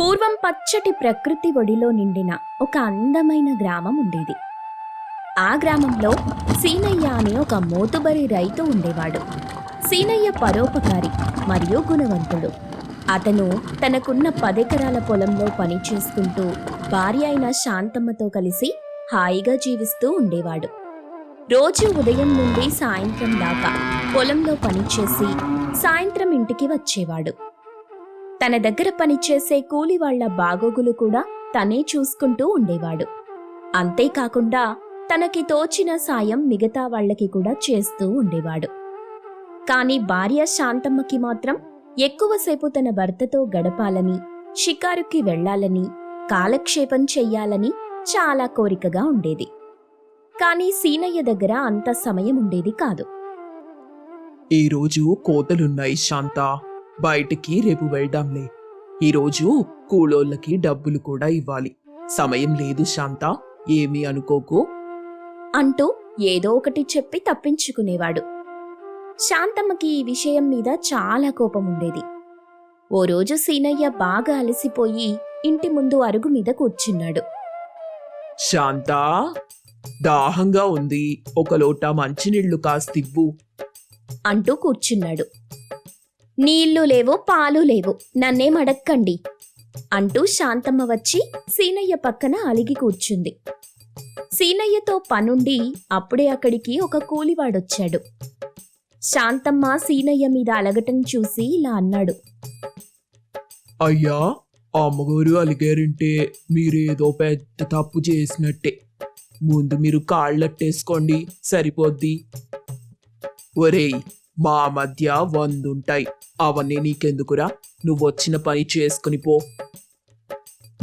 పూర్వం పచ్చటి ప్రకృతి ఒడిలో నిండిన ఒక అందమైన గ్రామం ఉండేది. ఆ గ్రామంలో సీనయ్య అనే ఒక మోతుబరి రైతు ఉండేవాడు. సీనయ్య పరోపకారి మరియు గుణవంతుడు. అతను తనకున్న పదెకరాల పొలంలో పని చేసుకుంటూ భార్య అయిన శాంతమ్మతో కలిసి హాయిగా జీవిస్తూ ఉండేవాడు. రోజు ఉదయం నుండి సాయంత్రం దాకా పొలంలో పనిచేసి సాయంత్రం ఇంటికి వచ్చేవాడు. తన దగ్గర పనిచేసే కూలి వాళ్ళ బాగోగులు కూడా తనే చూసుకుంటూ ఉండేవాడు. అంతేకాకుండా తనకి తోచిన సాయం మిగతా వాళ్ళకి కూడా చేస్తూ ఉండేవాడు. కాని భార్య శాంతమ్మకి మాత్రం ఎక్కువసేపు తన భర్తతో గడపాలని షికారుకి వెళ్ళాలని కాలక్షేపం చెయ్యాలని చాలా కోరికగా ఉండేది. కానీ సీనయ్య దగ్గర అంత సమయం ఉండేది కాదు. ఈరోజు కోతలున్నాయి శాంత. బయటికి రేపు వెళ్దాంలే. ఈరోజు కూలోళ్ళకి డబ్బులు కూడా ఇవ్వాలి. సమయం లేదు శాంత ఏమీ అనుకోకు. అంటూ ఏదో ఒకటి చెప్పి తప్పించుకునేవాడు. శాంతమ్మకి ఈ విషయం మీద చాలా కోపం ఉండేది ఓ రోజు సీనయ్య బాగా అలసిపోయి ఇంటి ముందు అరుగు మీద కూర్చున్నాడు. శాంత దాహంగా ఉంది. ఒక లోట మంచినీళ్ళు కాస్తివ్వు. అంటూ కూర్చున్నాడు. నీళ్ళు లేవు పాలు లేవు. నన్నేం అడక్కండి? అంటూ శాంతమ్మ వచ్చి సీనయ్య పక్కన అలిగి కూర్చుంది. సీనయ్యతో పనుండి అప్పుడే అక్కడికి ఒక కూలివాడొచ్చాడు. శాంతమ్మ సీనయ్య మీద అలగటం చూసి ఇలా అన్నాడు. అయ్యా అమ్మగారు అలిగారంటే మీరేదో పెద్ద తప్పు చేసినట్టే. ముందు మీరు కాళ్ళట్టేసుకోండి సరిపోద్ది. ఒరేయ్ మా మధ్య వందుంటాయి. అవన్నీ నీకెందుకురా? నువ్వొచ్చిన పని చేసుకుని పో.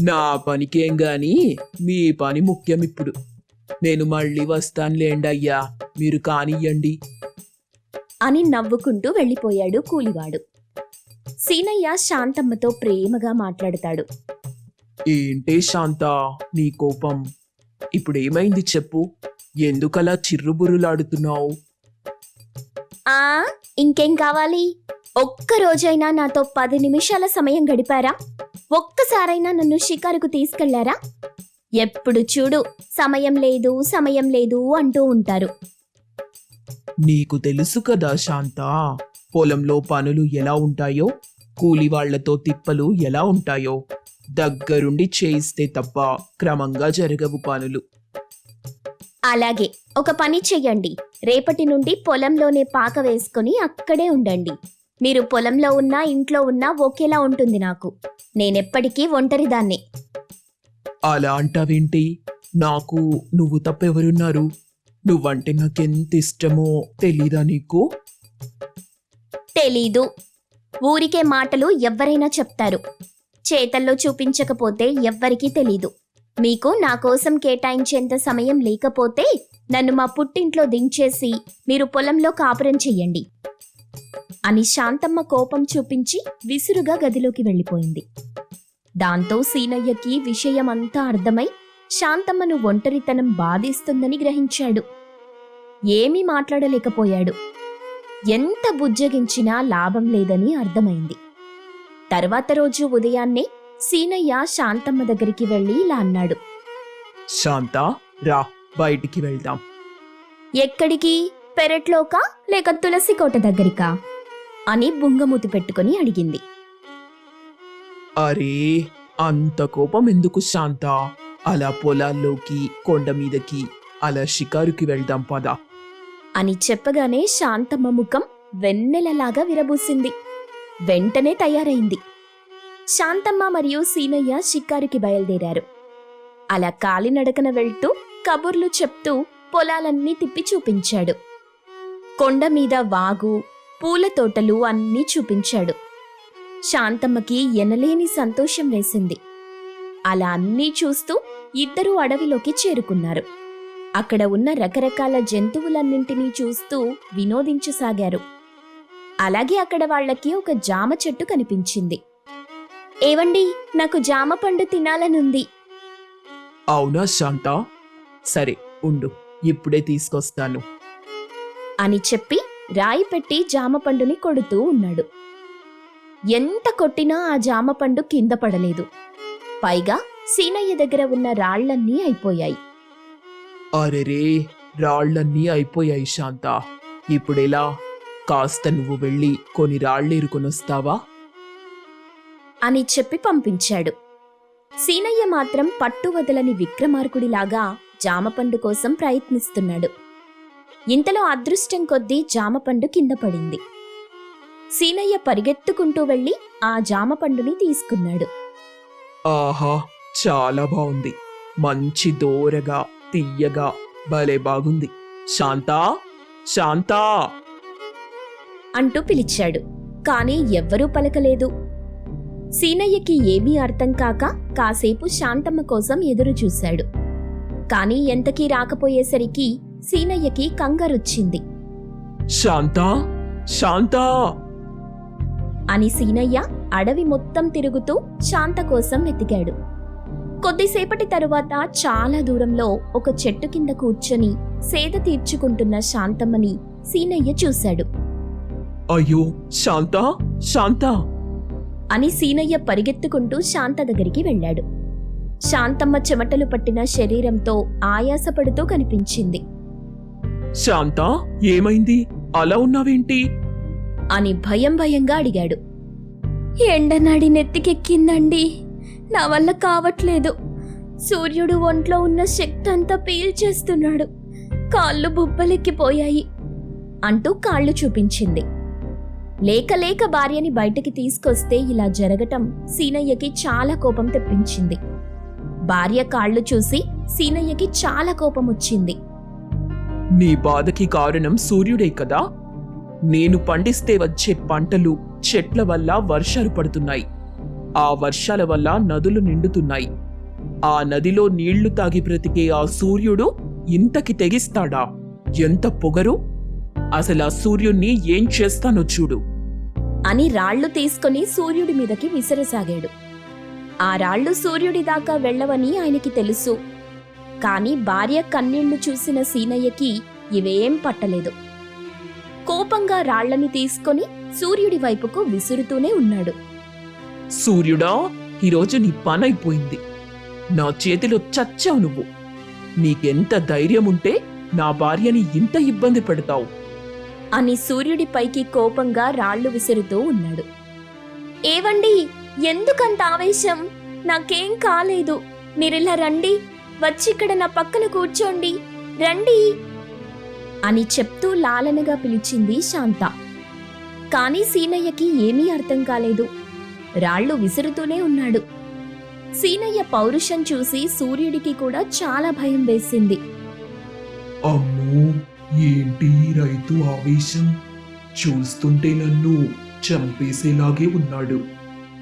నా పనికేం గాని మీ పని ముఖ్యం ఇప్పుడు నేను మళ్ళీ వస్తానులేండి అయ్యా. మీరు కానియ్యండి. అని నవ్వుకుంటూ వెళ్ళిపోయాడు కూలివాడు. సీనయ్య శాంతమ్మతో ప్రేమగా మాట్లాడతాడు. ఏంటే శాంత నీ కోపం? ఇప్పుడేమైంది చెప్పు. ఎందుకలా చిర్రుబుర్రులాడుతున్నావు? ఆ ఇంకేం కావాలి? ఒక్క రోజైనా నాతో పది నిమిషాల సమయం గడిపారా? ఒక్కసారైనా నన్ను షికారుకు తీసుకెళ్ళారా? ఎప్పుడు చూడు సమయం లేదు సమయం లేదు అంటూ ఉంటారు. నీకు తెలుసు కదా శాంత పొలంలో పనులు ఎలా ఉంటాయో కూలి వాళ్ళతో తిప్పలు ఎలా ఉంటాయో దగ్గరుండి చేయిస్తే తప్ప క్రమంగా జరగవు పనులు. అలాగే ఒక పని చెయ్యండి. రేపటి నుండి పొలంలోనే పాక వేసుకుని అక్కడే ఉండండి. మీరు పొలంలో ఉన్నా ఇంట్లో ఉన్నా ఒకేలా ఉంటుంది నాకు. నేనెప్పటికీ ఒంటరిదాన్నే అలా అంటావేంటి? నాకు నువ్వు తప్పెవరున్నారు? నువ్వంటే నాకెంత ఇష్టమో తెలీదా నీకు? తెలీదు. ఊరికే మాటలు ఎవ్వరైనా చెప్తారు. చేతల్లో చూపించకపోతే ఎవ్వరికీ తెలీదు. మీకు నా కోసం కేటాయించేంత సమయం లేకపోతే నన్ను మా పుట్టింట్లో దించేసి మీరు పొలంలో కాపురం చెయ్యండి. అని శాంతమ్మ కోపం చూపించి విసురుగా గదిలోకి వెళ్ళిపోయింది. దాంతో సీనయ్యకి విషయమంతా అర్థమై శాంతమ్మను ఒంటరితనం బాధిస్తుందని గ్రహించాడు. ఏమీ మాట్లాడలేకపోయాడు. ఎంత బుజ్జగించినా లాభం లేదని అర్థమైంది. తర్వాత రోజు ఉదయాన్నే సీనయ్య శాంతమ్మ దగ్గరికి వెళ్ళి ఇలా అన్నాడు. శాంత రా బయటికి వెళ్దాం. ఎక్కడికి? పెరట్లోకా? లేక తులసి కోట దగ్గరికా? అని బుంగమూతి పెట్టుకుని అడిగింది. అరే అంత కోపం ఎందుకు శాంత? అలా పొలాల్లోకి కొండ మీదకి అలా షికారుకి వెళ్దాం పదా. అని చెప్పగానే శాంతమ్మ ముఖం వెన్నెలలాగా విరబూసింది. వెంటనే తయారైంది. శాంతమ్మ మరియు సీనయ్య షికారుకి బయలుదేరారు. అలా కాలినడకన వెళ్తూ కబుర్లు చెప్తూ పొలాలన్నీ తిప్పి చూపించాడు. కొండ మీద వాగు పూల తోటలు అన్నీ చూపించాడు. శాంతమ్మకి ఎనలేని సంతోషం వేసింది. అలా అన్నీ చూస్తూ ఇద్దరూ అడవిలోకి చేరుకున్నారు. అక్కడ ఉన్న రకరకాల జంతువులన్నింటినీ చూస్తూ వినోదించసాగారు. అలాగే అక్కడ వాళ్ళకి ఒక జామ చెట్టు కనిపించింది. ఏవండి నాకు జామ పండు తినాలనుంది. అవునా శాంత? సరే ఉండు ఇప్పుడే తీసుకొస్తాను. అని చెప్పి రాయి పెట్టి జామ పండుని కొడుతూ ఉన్నాడు. ఎంత కొట్టినా ఆ జామ పండు కింద పడలేదు. పైగా సీనయ్య దగ్గర ఉన్న రాళ్ళన్నీ అయిపోయాయి. అరెరే! రాళ్ళన్నీ అయిపోయాయి శాంత. ఇప్పుడెలా? కాస్త నువ్వు వెళ్ళి కొన్ని రాళ్ళేరుకొనొస్తావా? అని చెప్పి పంపించాడు. సీనయ్య మాత్రం పట్టు వదలని విక్రమార్కుడిలాగా జామపండు కోసం ప్రయత్నిస్తున్నాడు. ఇంతలో అదృష్టం కొద్దీ జామపండు కింద పడింది. సీనయ్య పరిగెత్తుకుంటూ వెళ్ళి ఆ జామపండుని తీసుకున్నాడు. ఆహా చాలా బాగుంది. మంచి దోరగా తీయగా భలే బాగుంది. శాంతా శాంతా! అంటూ పిలిచాడు. కాని ఎవ్వరూ పలకలేదు. సీనయ్యకి ఏమీ అర్థం కాక కాసేపు శాంతమ్మ కోసం ఎదురు చూశాడు కాని ఎంతకీ రాకపోయేసరికి సీనయ్యకి కంగారొచ్చింది. శాంతా శాంతా! అని సీనయ్య అడవి మొత్తం తిరుగుతూ శాంత కోసం వెతికాడు. కొద్దిసేపటి తరువాత చాలా దూరంలో ఒక చెట్టు కింద కూర్చొని సేద తీర్చుకుంటున్న శాంతమ్మని సీనయ్య చూశాడు. అయ్యో శాంతా శాంతా! అని సీనయ్య పరిగెత్తుకుంటూ శాంత దగ్గరికి వెళ్ళాడు. శాంతమ్మ చెమటలు పట్టిన శరీరంతో ఆయాసపడుతూ కనిపించింది. శాంత ఏమైంది? అలా ఉన్నావేంటి? అని భయం భయంగా అడిగాడు. ఎండనాడి నెత్తికెక్కిందండి. నా వల్ల కావట్లేదు. సూర్యుడు ఒంట్లో ఉన్న శక్తి అంతా పీల్చేస్తున్నాడు. కాళ్ళు బుబ్బలెక్కిపోయాయి అంటూ కాళ్ళు చూపించింది. లేక లేక భార్యని బయటకి తీసుకొస్తే ఇలా జరగటం సీనయ్యకి చాలా కోపం తెప్పించింది. భార్య కాళ్ళు చూసి సీనయ్యకి చాలా కోపం వచ్చింది నీ బాధకి కారణం సూర్యుడే కదా. నేను పండిస్తే వచ్చే పంటలు చెట్ల వల్ల వర్షాలు పడుతున్నాయి. ఆ వర్షాల వల్ల నదులు నిండుతున్నాయి. ఆ నదిలో నీళ్ళు తాగి బ్రతికే ఆ సూర్యుడు ఇంతకి తెగిస్తాడా? ఎంత పొగరు? అసలు ఆ సూర్యుణ్ణి ఏం చేస్తానో చూడు. అని రాళ్ళు తీసుకొని సూర్యుడి మీదకి విసిరసాగాడు. ఆ రాళ్ళు సూర్యుడి దాకా వెళ్ళవని ఆయనకి తెలుసు. కాని భార్య కన్నీళ్ళు చూసిన సీనయ్యకి ఇవేం పట్టలేదు. కోపంగా రాళ్ళని తీసుకొని సూర్యుడి వైపుకు విసురుతూనే ఉన్నాడు. సూర్యుడా ఈరోజు నీ పనైపోయింది. నా చేతిలో చచ్చావు నువ్వు. నీకెంత ధైర్యం ఉంటే నా భార్యని ఇంత ఇబ్బంది పెడతావు. అని సూర్యుడి పైకి కోపంగా రాళ్ళు విసురుతూ ఉన్నాడు. ఏవండి ఎందుకంత ఆవేశం? నాకేం కాలేదు. మీరిలా రండి. వచ్చిక్కడ నా పక్కన కూర్చోండి. రండి. అని చెప్తూ లాలనగా పిలిచింది శాంత. కానీ సీనయ్యకి ఏమీ అర్థం కాలేదు. రాళ్ళు విసురుతూనే ఉన్నాడు. సీనయ్య పౌరుషం చూసి సూర్యుడికి కూడా చాలా భయం వేసింది. అమ్మో ఏంటి రైతు ఆవేశం? చూస్తుంటే నన్ను చంపేసేలాగే ఉన్నాడు.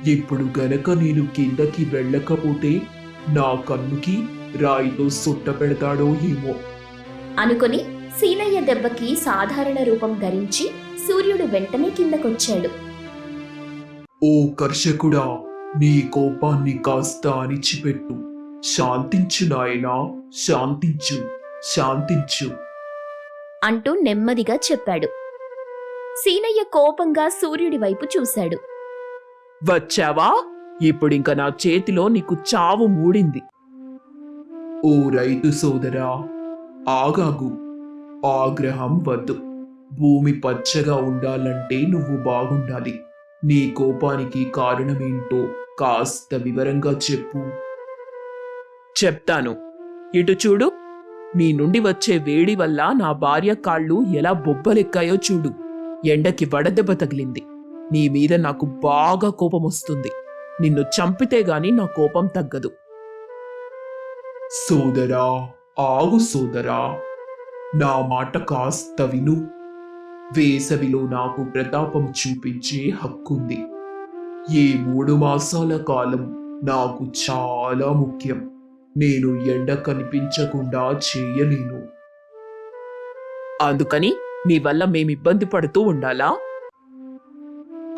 ఇప్పుడు గనక నేను కిందకి వెళ్ళకపోతే నా కన్నుకి రాయితో సుట్ట పెడతాడో ఏమో. అనుకుని సీనయ్య దెబ్బకి సాధారణ రూపం ధరించి సూర్యుడు వెంటనే కిందకొచ్చాడు. ఓ కర్షకుడా నీ కోపాన్ని కాస్త అణిచిపెట్టు. శాంతించు నాయనా శాంతించు శాంతించు. అంటూ నెమ్మదిగా చెప్పాడు. సీనయ్య కోపంగా సూర్యుడి వైపు చూశాడు. వచ్చావా? ఇప్పుడింక నా చేతిలో నీకు చావు మూడింది. ఓ రైతు సోదరా ఆగాగు. ఆగ్రహం వద్దు. భూమి పచ్చగా ఉండాలంటే నువ్వు బాగుండాలి. నీ కోపానికి కారణమేంటో కాస్త వివరంగా చెప్పు. చెప్తాను. ఇటు చూడు. నీ నుండి వచ్చే వేడి వల్ల నా భార్య కాళ్ళు ఎలా బొబ్బలెక్కాయో చూడు. ఎండకి వడదెబ్బ తగిలింది. నీ మీద నాకు బాగా కోపం వస్తుంది నిన్ను చంపితే గాని నా కోపం తగ్గదు. సోదరా ఆగు సోదరా. నా మాట కాస్త విను వేసవిలో నాకు ప్రతాపం చూపించే హక్కుంది. ఈ మూడు మాసాల కాలం నాకు చాలా ముఖ్యం. నేను ఎండ కనిపించకుండా చేయలేను. అందుకని నీ వల్ల మేము ఇబ్బంది పడుతూ ఉండాలా?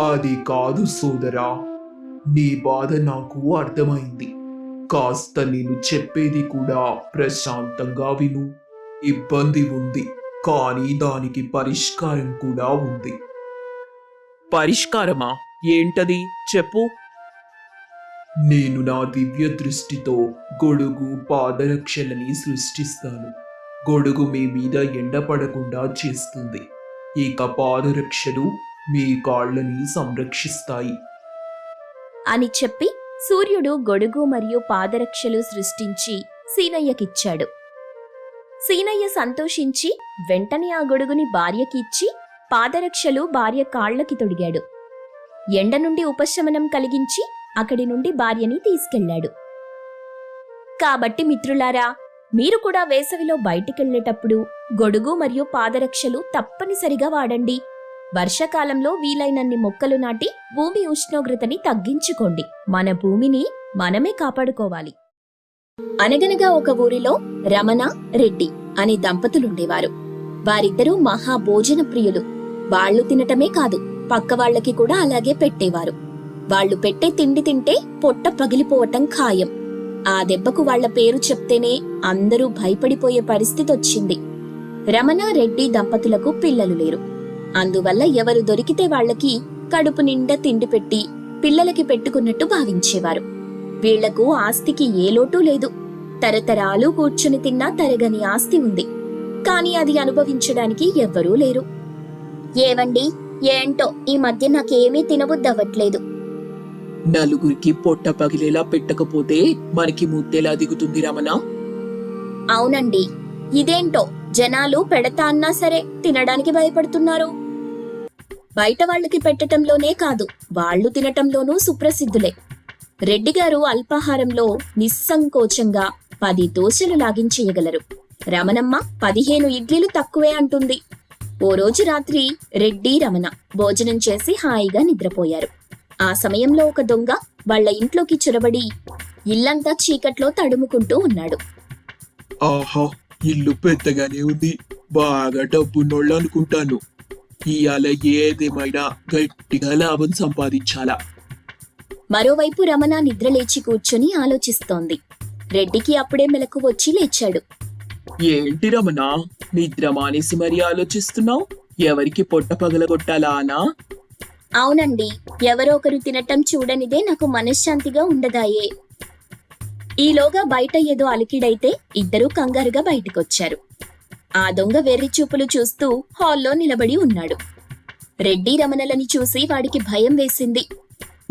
అది కాదు సోదరా. నీ బాధ నాకు అర్థమైంది. కాస్త నేను చెప్పేది కూడా ప్రశాంతంగా విను. ఇబ్బంది ఉంది కానీ దానికి పరిష్కారం కూడా ఉంది. పరిష్కారమా? ఏంటది? చెప్పు. నేను నా దివ్య దృష్టితో గొడుగు పాదరక్షలని సృష్టిస్తాను. గొడుగు మీ మీద ఎండపడకుండా చేస్తుంది. ఇక పాదరక్షలు మీ కాళ్ళని సంరక్షిస్తాయి. అని చెప్పి సూర్యుడు గొడుగు మరియు పాదరక్షలు సృష్టించి సీనయ్యకిచ్చాడు. సీనయ్య సంతోషించి వెంటనే ఆ గొడుగుని భార్యకి ఇచ్చి పాదరక్షలు భార్య కాళ్ళకి తొడిగాడు. ఎండ నుండి ఉపశమనం కలిగించి అక్కడి నుండి భార్యని తీసుకెళ్ళాడు. కాబట్టి మిత్రులారా మీరు కూడా వేసవిలో బయటికెళ్ళేటప్పుడు గొడుగు మరియు పాదరక్షలు తప్పనిసరిగా వాడండి. వర్షాకాలంలో వీలైనన్ని మొక్కలు నాటి భూమి ఉష్ణోగ్రతని తగ్గించుకోండి. మన భూమిని మనమే కాపాడుకోవాలి. అనగనగా ఒక ఊరిలో రమణ రెడ్డి అనే దంపతులుండేవారు. వారిద్దరూ మహా భోజన ప్రియులు. వాళ్ళు తినటమే కాదు పక్క వాళ్ళకి కూడా అలాగే పెట్టేవారు. వాళ్ళు పెట్టే తిండి తింటే పొట్ట పగిలిపోవటం ఖాయం. ఆ దెబ్బకు వాళ్ళ పేరు చెప్తేనే అందరూ భయపడిపోయే పరిస్థితి వచ్చింది రమణ రెడ్డి దంపతులకు పిల్లలు లేరు. అందువల్ల ఎవరు దొరికితే వాళ్ళకి కడుపు నిండా తిండి పెట్టి పిల్లలకి పెట్టుకున్నట్టు భావించేవారు. వీళ్ళకు ఆస్తికి ఏ లోటు లేదు. తరతరాలు కూర్చుని తిన్నా తరగని ఆస్తి ఉంది. కాని అది అనుభవించడానికి ఎవ్వరూ లేరు. ఏవండి ఏంటో ఈ మధ్య నాకేమీ తినబుద్దవ్వట్లేదు. నలుగురికి పొట్ట పగిలేలా పెట్టకపోతే మనకి ముద్దెలా దిగుతుంది రమణ? అవునండి. ఇదేంటో జనాలు పెడతా అన్నా సరే తినడానికి భయపడుతున్నారు. బయట వాళ్ళకి పెట్టటంలోనే కాదు వాళ్ళు తినటంలోనూ సుప్రసిద్ధులే. రెడ్డిగారు అల్పాహారంలో నిస్సంకోచంగా పది దోశలు లాగించేయగలరు రమణమ్మ పదిహేను ఇడ్లీలు తక్కువే అంటుంది. ఓ రోజు రాత్రి రెడ్డి రమణ భోజనం చేసి హాయిగా నిద్రపోయారు. ఆ సమయంలో ఒక దొంగ వాళ్ళ ఇంట్లోకి చొరబడి ఇల్లంతా చీకట్లో తడుముకుంటూ ఉన్నాడు. ఆహా ఇల్లు పెద్దగానే ఉంది. బాగా డబ్బున్నోళ్ళు అనుకుంటాను. ఇవాళ ఏదేమైనా గట్టిగా లాభం సంపాదించాలా? మరోవైపు రమణ నిద్రలేచి కూర్చొని ఆలోచిస్తోంది. రెడ్డికి అప్పుడే మెలకు వచ్చి లేచాడు. ఏంటి రమణ? నిద్ర మానేసి మరీ ఆలోచిస్తున్నావు? ఎవరికి పొట్ట పగలగొట్టాలా అనా? అవునండి. ఎవరో ఒకరు తినటం చూడనిదే నాకు మనశ్శాంతిగా ఉండదాయే. ఈలోగా బయట ఏదో అలికిడైతే ఇద్దరూ కంగారుగా బయటకొచ్చారు. ఆ దొంగ వెర్రి చూపులు చూస్తూ హాల్లో నిలబడి ఉన్నాడు. రెడ్డి రమణలని చూసి వాడికి భయం వేసింది.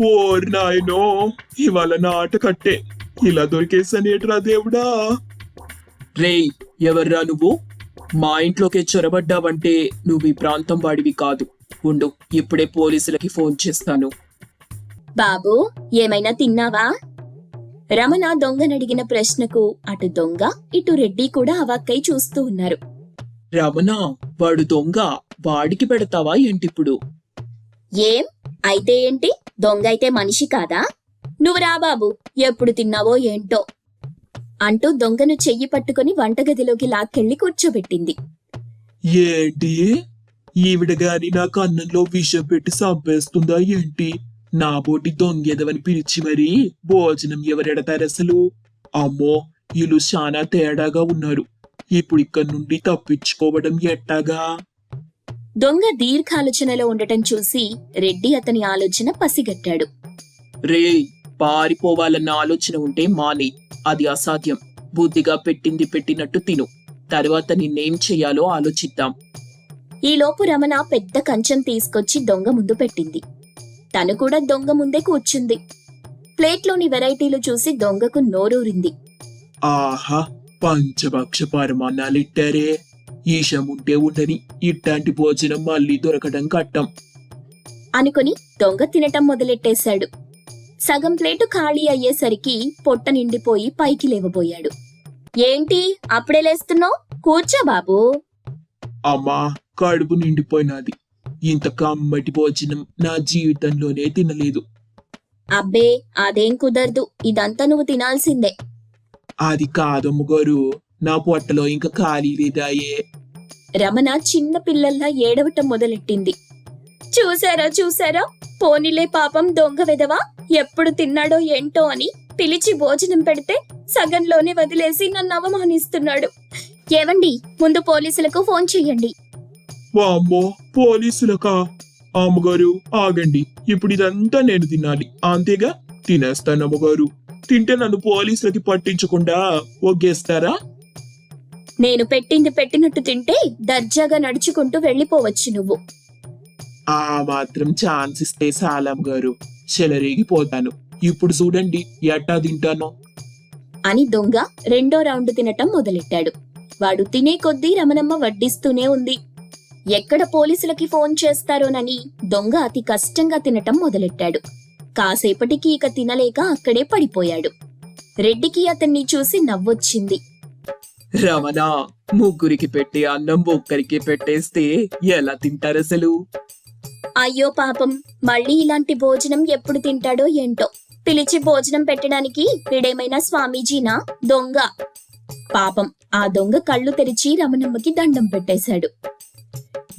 ఓర్ నాయనో ఇవాళ నాట కట్టే ఇలా దొరికేసనేట్రా దేవుడా? రేయ్ ఎవర్రా నువ్వు? మా ఇంట్లోకి చొరబడ్డావంటే నువ్వు ఈ ప్రాంతం వాడివి కాదు. ఉండు ఇప్పుడే పోలీసులకి ఫోన్ చేస్తాను. బాబూ ఏమైనా తిన్నావా? రమణ దొంగనడిగిన ప్రశ్నకు అటు దొంగ ఇటు రెడ్డి కూడా అవాక్కై చూస్తూ ఉన్నారు. రమణ వాడు దొంగ వాడికి పెడతావా ఏంటిప్పుడు? ఏం? అయితే ఏంటి? దొంగ అయితే మనిషి కాదా? నువ్వు రా బాబు ఎప్పుడు తిన్నావో ఏంటో. అంటూ దొంగను చెయ్యి పట్టుకుని వంటగదిలోకి లాక్కెళ్ళి కూర్చోబెట్టింది. ఏంటి? ఈవిడ గాని నాకు అన్నంలో విషం పెట్టి చంపేస్తుందా ఏంటి? నా పోటీ దొంగెదవని పిలిచి మరి భోజనం ఎవరెడతారు అసలు? అమ్మో వీళ్ళు చాలా తేడాగా ఉన్నారు. ఇప్పుడు ఇక్కడి నుండి తప్పించుకోవడం ఎట్టాగా? దొంగ దీర్ఘాలోచనలో ఉండటం చూసి రెడ్డి అతని ఆలోచన పసిగట్టాడు. రే పారిపోవాలన్న ఆలోచన ఉంటే మానే. అది అసాధ్యం. బుద్ధిగా పెట్టింది పెట్టినట్టు తిను. తర్వాత నిన్నేం చెయ్యాలో ఆలోచిద్దాం. ఈలోపు రమణ పెద్ద కంచం తీసుకొచ్చి దొంగ ముందు పెట్టింది. తను కూడా దొంగ ముందే కూర్చుంది. ప్లేట్లోని వెరైటీలు చూసి దొంగకు నోరూరింది. ఆహా! పంచభక్ష పరమాన్నాలిట్టారే ఈశం ఉంటే ఉండని ఇట్లాంటి భోజనం మళ్ళీ దొరకడం కట్టం. అనుకుని దొంగ తినటం మొదలెట్టేశాడు. సగం ప్లేటు ఖాళీ అయ్యేసరికి పొట్ట నిండిపోయి పైకి లేవబోయాడు. ఏంటి అప్పుడే లేస్తున్నావు? కూర్చో బాబూ. అమ్మా కడుపు నిండిపోయినది. ఇంత కమ్మటి భోజనం నా జీవితంలోనే తినలేదు. అబ్బే అదేం కుదరదు. ఇదంతా నువ్వు తినాల్సిందే. అది కాదమ్మ గారు నా పొట్టలో ఇంకా ఖాళీ లేదాయే. రమణ చిన్న పిల్లల్లా ఏడవటం మొదలెట్టింది. చూసారా చూసారా? పోనీలే పాపం దొంగ వెదవా ఎప్పుడు తిన్నాడో ఏంటో అని పిలిచి భోజనం పెడితే సగంలోనే వదిలేసి నన్ను అవమానిస్తున్నాడు. ఏవండి ముందు పోలీసులకు ఫోన్ చెయ్యండి. వామ్మో పోలీసులకా? అమ్మగారు ఆగండి. ఇప్పుడు ఇదంతా నేను తినాలి. అంతేగా? తినేస్తాను అమ్మగారు. తింటే నన్ను పోలీసులకి పట్టించకుండా ఒగ్గేస్తారా? నేను పెట్టింది పెట్టినట్టు తింటే దర్జాగా నడుచుకుంటూ వెళ్ళిపోవచ్చు నువ్వు. ఆ మాత్రం ఛాన్స్ ఇస్తే సాలం గారు. చెలరేగిపోతాను. ఇప్పుడు చూడండి ఎట్టా తింటానో. అని దొంగ రెండో రౌండ్ తినటం మొదలెట్టాడు. వాడు తినే కొద్దీ రమణమ్మ వడ్డిస్తూనే ఉంది. ఎక్కడ పోలీసులకి ఫోన్ చేస్తారోనని దొంగ అతి కష్టంగా తినటం మొదలెట్టాడు. కాసేపటికి ఇక తినలేక అక్కడే పడిపోయాడు. రెడ్డికి అతన్ని చూసి నవ్వొచ్చింది. రమణ ముగ్గురికి పెట్టి అన్నం ఒక్కరికి పెట్టేస్తే ఎలా తింటారు అసలు? అయ్యో పాపం మళ్ళీ ఇలాంటి భోజనం ఎప్పుడు తింటాడో ఏంటో. పిలిచి భోజనం పెట్టడానికి వీడేమైనా స్వామీజీనా? దొంగ. పాపం ఆ దొంగ కళ్ళు తెరిచి రమణమ్మకి దండం పెట్టేశాడు.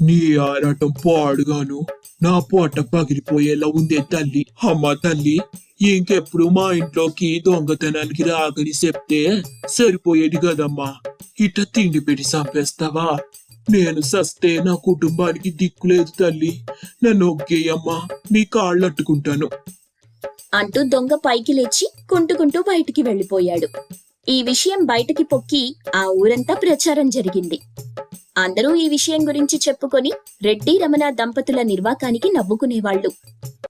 నీ ఆరాటం పాడుగాను. నా పొట్ట పగిలిపోయేలా ఉందే తల్లి. అమ్మ తల్లి ఇంకెప్పుడు మా ఇంట్లోకి దొంగతనానికి రాగని చెప్తే సరిపోయేది కదమ్మా. ఇట్ట తిండి పెట్టి చంపేస్తావా? నేను సస్తే నా కుటుంబానికి దిక్కులేదు తల్లి. నన్ను ఒగ్గేయమ్మా నీ కాళ్ళు అట్టుకుంటాను అంటూ దొంగ పైకి లేచి కుంటుకుంటూ బయటికి వెళ్ళిపోయాడు. ఈ విషయం బయటికి పొక్కి ఆ ఊరంతా ప్రచారం జరిగింది. అందరూ ఈ విషయం గురించి చెప్పుకొని రెడ్డి రమణ దంపతుల నిర్వాకానికి నవ్వుకునేవాళ్ళు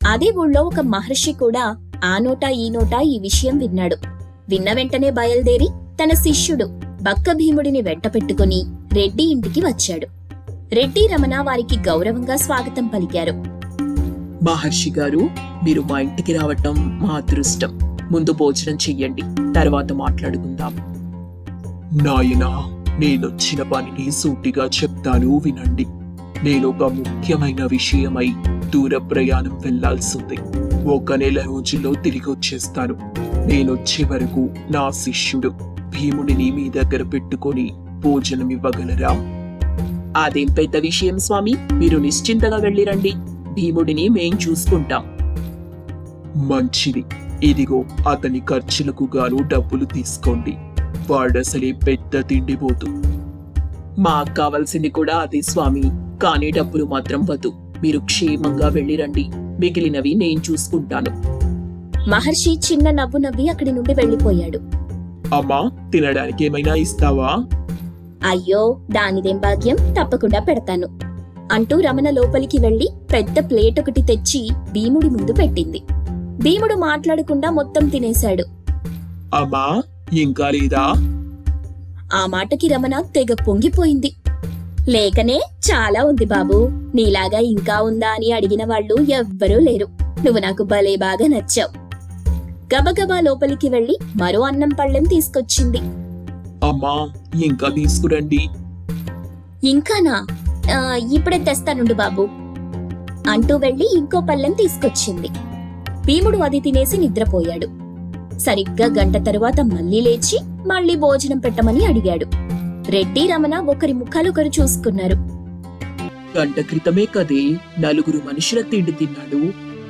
అదే ఊళ్ళో ఒక మహర్షి కూడా ఆ నోటా ఈ నోటా ఈ విషయం విన్నాడు. విన్న వెంటనే బయలుదేరి తన శిష్యుడు బక్క భీముడిని వెంట పెట్టుకుని రెడ్డి ఇంటికి వచ్చాడు. రెడ్డి రమణ వారికి గౌరవంగా స్వాగతం పలికారు. మహర్షి గారు మీరు మా ఇంటికి రావటం మా అదృష్టం. ముందు భోజనం చెయ్యండి తర్వాత మాట్లాడుకుందాం. నాయనా నేనొచ్చిన పనిని సూటిగా చెప్తాను వినండి. నేను ఒక ముఖ్యమైన విషయమై దూర ప్రయాణం వెళ్ళాల్సింది. ఒక నెల రోజుల్లో తిరిగి వచ్చేస్తాను. నేనొచ్చే వరకు నా శిష్యుడు భీముడిని మీ దగ్గర పెట్టుకొని భోజనం ఇవ్వగలరా? అదేం పెద్ద విషయం స్వామి. మీరు నిశ్చింతగా వెళ్ళిరండి. భీముడిని మేం చూసుకుంటాం. మంచిది. ఇదిగో అతని ఖర్చులకు గాను డబ్బులు తీసుకోండి. వాడసలే పెద్ద తిండిపోతు. మాకు కావాల్సింది కూడా అదే స్వామి. కానీ డబ్బులు మాత్రం వద్దు. మీరు క్షేమంగా వెళ్ళిరండి. మిగిలినవి నేను చూసుకుంటాను. మహర్షి చిన్న నవ్వు నవ్వి అక్కడి నుండి వెళ్ళిపోయాడు అమ్మా తినడానికి ఏమైనా ఇస్తావా? అయ్యో దానిదేం భాగ్యం? తప్పకుండా పెడతాను. అంటూ రమణ లోపలికి వెళ్ళి పెద్ద ప్లేట్ ఒకటి తెచ్చి భీముడి ముందు పెట్టింది. భీముడు మాట్లాడకుండా మొత్తం తినేశాడు. అమ్మా ఇంకా లేదా? ఆ మాటకి రమణ తెగ పొంగిపోయింది. లేకనే చాలా ఉంది బాబు. నీలాగా ఇంకా ఉందా అని అడిగిన వాళ్ళు ఎవ్వరూ లేరు. నువ్వు నాకు భలే బాగా నచ్చావు. గబగబా లోపలికి వెళ్ళి మరో అన్నం పళ్ళెం తీసుకొచ్చింది. అమ్మా ఇంకా తీసుకురండి. ఇంకానా? ఆ, ఇప్పుడే తెస్తానుండు బాబు. అంటూ వెళ్ళి ఇంకో పళ్ళెం తీసుకొచ్చింది. భీముడు అది తినేసి నిద్రపోయాడు. సరిగ్గా గంట తరువాత మళ్ళీ లేచి మళ్ళీ భోజనం పెట్టమని అడిగాడు. రెడ్డి రమణ ఒకరి ముఖాలొకరు చూసుకున్నారు. గంట క్రితమే కదే నలుగురు మనుషుల తిండి తిన్నాడు.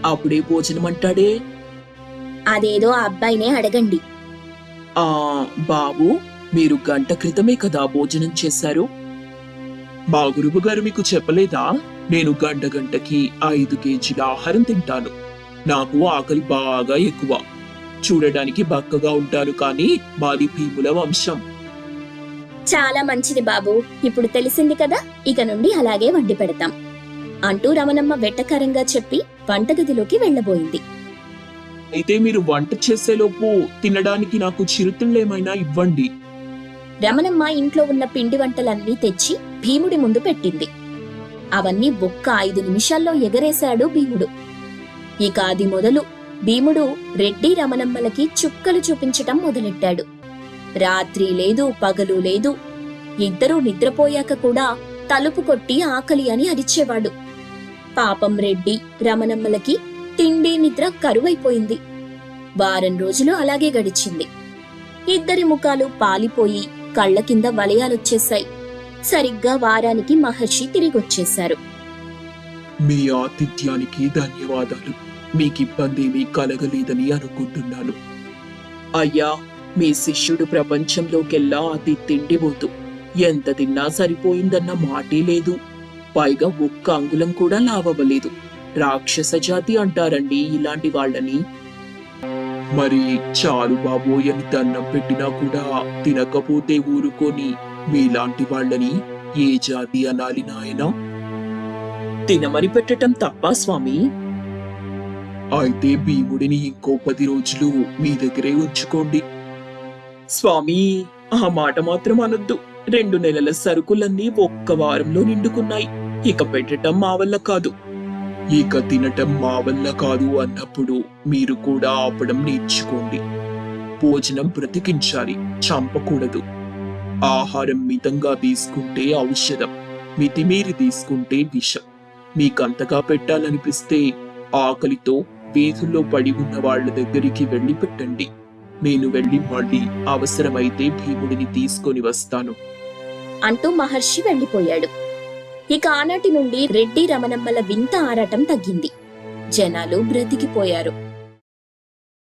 అప్పుడే భోజనం అంటాడే? అదేదో ఆ అబ్బాయినే అడగండి. ఆ బాబు మీరు గంట క్రితమే కదా భోజనం చేశారు? మా గురువు గారు మీకు చెప్పలేదా? నేను గంట గంటకి ఐదు కేజీల ఆహారం తింటాను. నాకు ఆకలి బాగా ఎక్కువ. చూడడానికి బక్కగా ఉంటాను కానీ మాది భీముల వంశం. చాలా మంచిది బాబు. ఇప్పుడు తెలిసింది కదా ఇక నుండి అలాగే వండి పెడతాం. అంటూ రమణమ్మ వెట్టకారంగా చెప్పి వంటగదిలోకి వెళ్ళబోయింది అయితే మీరు వంట చేసేలోపు తినడానికి నాకు చిరుతిళ్ళేమైనా ఇవ్వండి. రమణమ్మ ఇంట్లో ఉన్న పిండి వంటలన్నీ తెచ్చి భీముడి ముందు పెట్టింది. అవన్నీ ఒక్క ఐదు నిమిషాల్లో ఎగరేశాడు భీముడు. ఇక అది మొదలు భీముడు రెడ్డి రమణమ్మలకి చుక్కలు చూపించటం మొదలెట్టాడు. రాత్రి లేదు పగలు లేదు. ఇద్దరూ నిద్రపోయాక కూడా తలుపు కొట్టి ఆకలి అని అరిచేవాడు. పాపం రెడ్డి రమణమ్మలకి తిండి నిద్ర కరువైపోయింది. వారం రోజులు అలాగే గడిచింది. ఇద్దరి ముఖాలు పాలిపోయి కళ్ళ కింద వలయాలొచ్చేశాయి. సరిగ్గా వారానికి మహర్షి తిరిగొచ్చేశారు. మీ ఆతిథ్యానికి ధన్యవాదాలు. మీకు ఇబ్బంది ఏమీ కలగలేదని అనుకుంటున్నాను. అయ్యా మీ శిష్యుడు ప్రపంచంలోకెల్లా అతి తిండిపోతు ఎంత తిన్నా సరిపోయిందన్న మాటే లేదు. పైగా ఒక్క అంగుళం కూడా లావవలేదు రాక్షస జాతి అంటారండి ఇలాంటి వాళ్ళని. మరి చాలు బాబోయ్ అని దండం పెట్టినా కూడా తినకపోతే ఊరుకొని మీలాంటి వాళ్ళని ఏ జాతి అనాలి నాయనా? తినమని పెట్టటం తప్ప స్వామి? అయితే భీముడిని ఇంకో పది రోజులు మీ దగ్గరే ఉంచుకోండి. స్వామి ఆ మాట మాత్రం అనొద్దు. రెండు నెలల సరుకులన్నీ ఒక్క వారంలో నిండుకున్నాయి. ఇక పెట్టటం మా వల్ల కాదు. ఇక తినటం మా వల్ల కాదు అన్నప్పుడు మీరు కూడా ఆపడం నేర్చుకోండి. భోజనం బ్రతికించాలి చంపకూడదు. ఆహారం మితంగా తీసుకుంటే ఔషధం మితిమీరి తీసుకుంటే విషం. మీకంతగా పెట్టాలనిపిస్తే ఆకలితో వీధుల్లో పడి ఉన్న వాళ్ళ దగ్గరికి వెళ్ళి పెట్టండి నేను వెళ్ళి మళ్ళీ అవసరమైతే భీముడిని తీసుకొని వస్తాను. అంటూ మహర్షి వెళ్ళిపోయాడు. ఇక ఆనాటి నుండి రెడ్డి రమణమ్మల వింత ఆరాటం తగ్గింది. జనాలు బ్రతికిపోయారు.